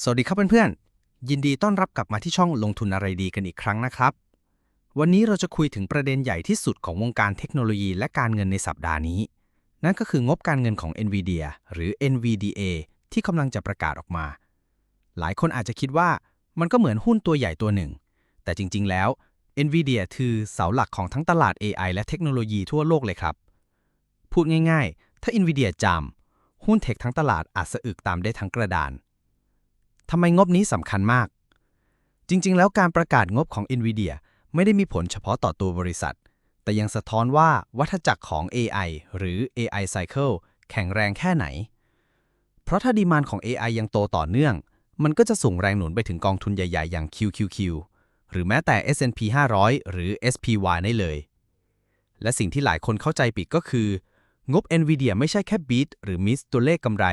สวัสดีครับเพื่อนๆ ยินดีต้อนรับกลับมาที่ช่องลงทุนอะไรดีกันอีกครั้งนะครับ วันนี้เราจะคุยถึงประเด็นใหญ่ที่สุดของวงการเทคโนโลยีและการเงินในสัปดาห์นี้ นั่นก็คืองบการเงินของ NVIDIA หรือ NVDA ที่กำลังจะประกาศออกมา หลายคนอาจจะคิดว่ามันก็เหมือนหุ้นตัวใหญ่ตัวหนึ่ง แต่จริงๆ แล้ว NVIDIA คือเสาหลักของทั้งตลาด AI และเทคโนโลยีทั่วโลกเลยครับ พูดง่ายๆ ถ้า NVIDIA จามหุ้นเทคทั้งตลาดอาจสะอึกตามได้ทั้งกระดาน ทำไมงบนี้สำคัญมาก จริง ๆ แล้วการประกาศงบของ NVIDIA ไม่ได้มีผลเฉพาะต่อตัวบริษัท แต่ยังสะท้อนว่าวัฏจักรของ AI หรือ AI Cycle แข็งแรงแค่ไหน เพราะถ้าดีมานของ AI ยังโตต่อเนื่อง มันก็จะส่งแรงหนุนไปถึงกองทุนใหญ่ๆ อย่าง QQQ หรือแม้แต่ S&P 500 หรือ SPY ได้เลย และสิ่งที่หลายคนเข้าใจผิดก็คือ งบ NVIDIA ไม่ใช่แค่บีทหรือมิสตัวเลขกำไร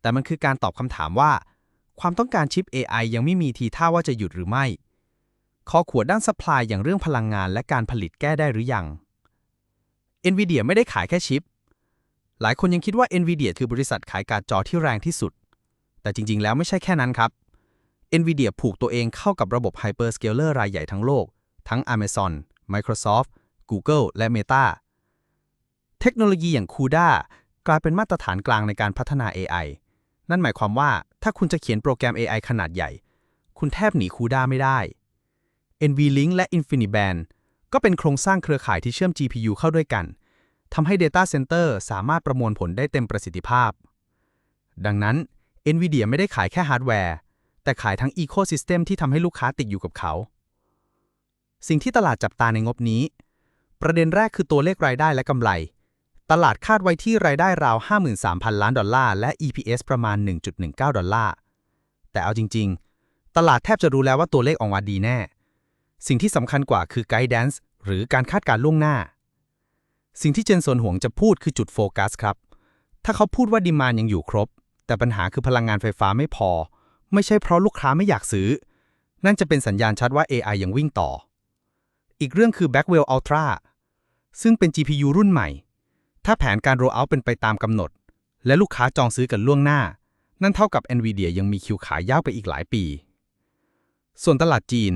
แต่มันคือการตอบคำถามว่า ความต้องการชิป AI ยังไม่มีทีท่าว่าจะหยุดหรือไม่ ข้อขวดด้าน supply อย่างเรื่องพลังงานและการผลิตแก้ได้หรือยัง NVIDIA ไม่ได้ขายแค่ชิป หลายคนยังคิดว่า NVIDIA คือบริษัทขายการ์ดจอที่แรงที่สุด แต่จริงๆ แล้วไม่ใช่แค่นั้นครับ NVIDIA ผูกตัวเองเข้ากับระบบ Hyperscaler รายใหญ่ทั้งโลก ทั้ง Amazon Microsoft Google และ Meta เทคโนโลยีอย่าง CUDA กลายเป็นมาตรฐานกลางในการพัฒนา AI นั่นหมายความว่า ถ้าคุณจะเขียนโปรแกรม AI ขนาดใหญ่ คุณแทบหนี CUDA ไม่ได้ NVLink และ InfiniBand ก็เป็นโครงสร้างเครือข่ายที่เชื่อม GPU เข้าด้วยกันทำให้ Data Center สามารถประมวลผลได้เต็มประสิทธิภาพ ดังนั้น NVIDIA ไม่ได้ขายแค่ฮาร์ดแวร์ แต่ขายทั้ง Ecosystem ที่ทำให้ลูกค้าติดอยู่กับเขา สิ่งที่ตลาดจับตาในงบนี้ ประเด็นแรกคือตัวเลขรายได้และกำไร ตลาดคาดไว้ที่รายได้ราว 53,000 ล้านดอลลาร์และ EPS ประมาณ 1.19 ดอลลาร์ แต่เอาจริง ๆ ตลาดแทบจะรู้แล้วว่าตัวเลขออกมาดีแน่ สิ่งที่สำคัญกว่าคือ guidance หรือการคาดการล่วงหน้า สิ่งที่เจนสวนห่วงจะพูดคือจุดโฟกัสครับ ถ้าเขาพูดว่าดีมานยังอยู่ครบ แต่ปัญหาคือพลังงานไฟฟ้าไม่พอ ไม่ใช่เพราะลูกค้าไม่อยากซื้อ นั่นจะเป็นสัญญาณชัดว่า AI ยังวิ่งต่อ อีกเรื่องคือ Blackwell Ultra ซึ่งเป็น GPU รุ่นใหม่ ถ้าแผนการ roll out เป็นไปตามกำหนด และลูกค้าจองซื้อกันล่วงหน้า นั่นเท่ากับ NVIDIA ยังมีคิวขายยาวไปอีกหลายปี ส่วนตลาดจีน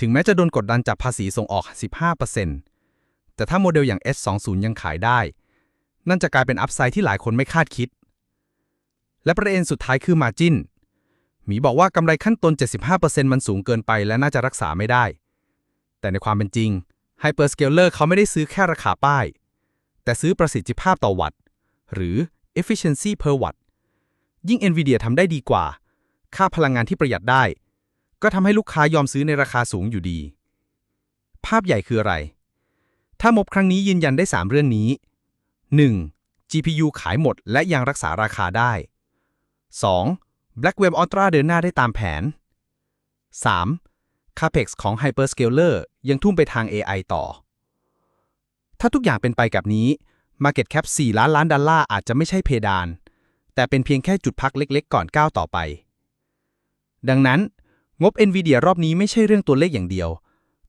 ถึงแม้จะโดนกดดันจากภาษีส่งออก 15%แต่ถ้าโมเดลอย่าง S20 ยังขายได้ นั่นจะกลายเป็นอัพไซด์ที่หลายคนไม่คาดคิด และประเด็นสุดท้ายคือ Margin หมีบอกว่ากำไรขั้นต้น 75%มันสูงเกินไปและน่าจะรักษาไม่ได้ แต่ในความเป็นจริง Hyperscaler เขาไม่ได้ซื้อแค่ราคาป้าย แต่ซื้อประสิทธิภาพต่อวัตต์หรือ efficiency per watt ยิ่ง NVIDIA ทำได้ดีกว่า ค่าพลังงานที่ประหยัดได้ ก็ทำให้ลูกค้ายอมซื้อในราคาสูงอยู่ดี ภาพใหญ่คืออะไร ถ้ามบครั้งนี้ยืนยันได้ 3 เรื่องนี้ 1. GPU ขายหมดและยังรักษาราคาได้ 2. Blackwell Ultra เดินหน้าได้ตามแผน 3. CAPEX ของ Hyperscaler ยังทุ่มไปทาง AI ต่อ ถ้าทุกอย่างเป็นไปกับนี้ Market Cap 4 ล้านล้านดอลลาร์อาจจะไม่ใช่เพดาน แต่เป็นเพียงแค่จุดพักเล็กๆ ก่อนก้าวต่อไป ดังนั้น งบ NVIDIA รอบนี้ไม่ใช่เรื่องตัวเลขอย่างเดียว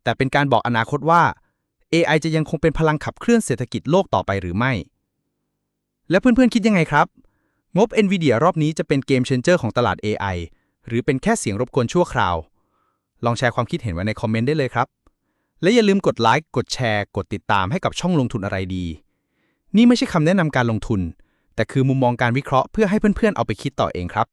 แต่เป็นการบอกอนาคตว่า AI จะยังคงเป็นพลังขับเคลื่อนเศรษฐกิจโลกต่อไปหรือไม่ และเพื่อนๆคิดยังไงครับ งบ NVIDIA รอบนี้จะเป็นเกมเชนเจอร์ของตลาด AI หรือเป็นแค่เสียงรบกวนชั่วคราว ลองแชร์ความคิดเห็นไว้ในคอมเมนต์ได้เลยครับ และอย่าลืมกดไลค์ กดแชร์ กดติดตามให้กับช่องลงทุนอะไรดี นี่ไม่ใช่คำแนะนำการลงทุน แต่คือมุมมองการวิเคราะห์เพื่อให้เพื่อนๆเอาไปคิดต่อเองครับ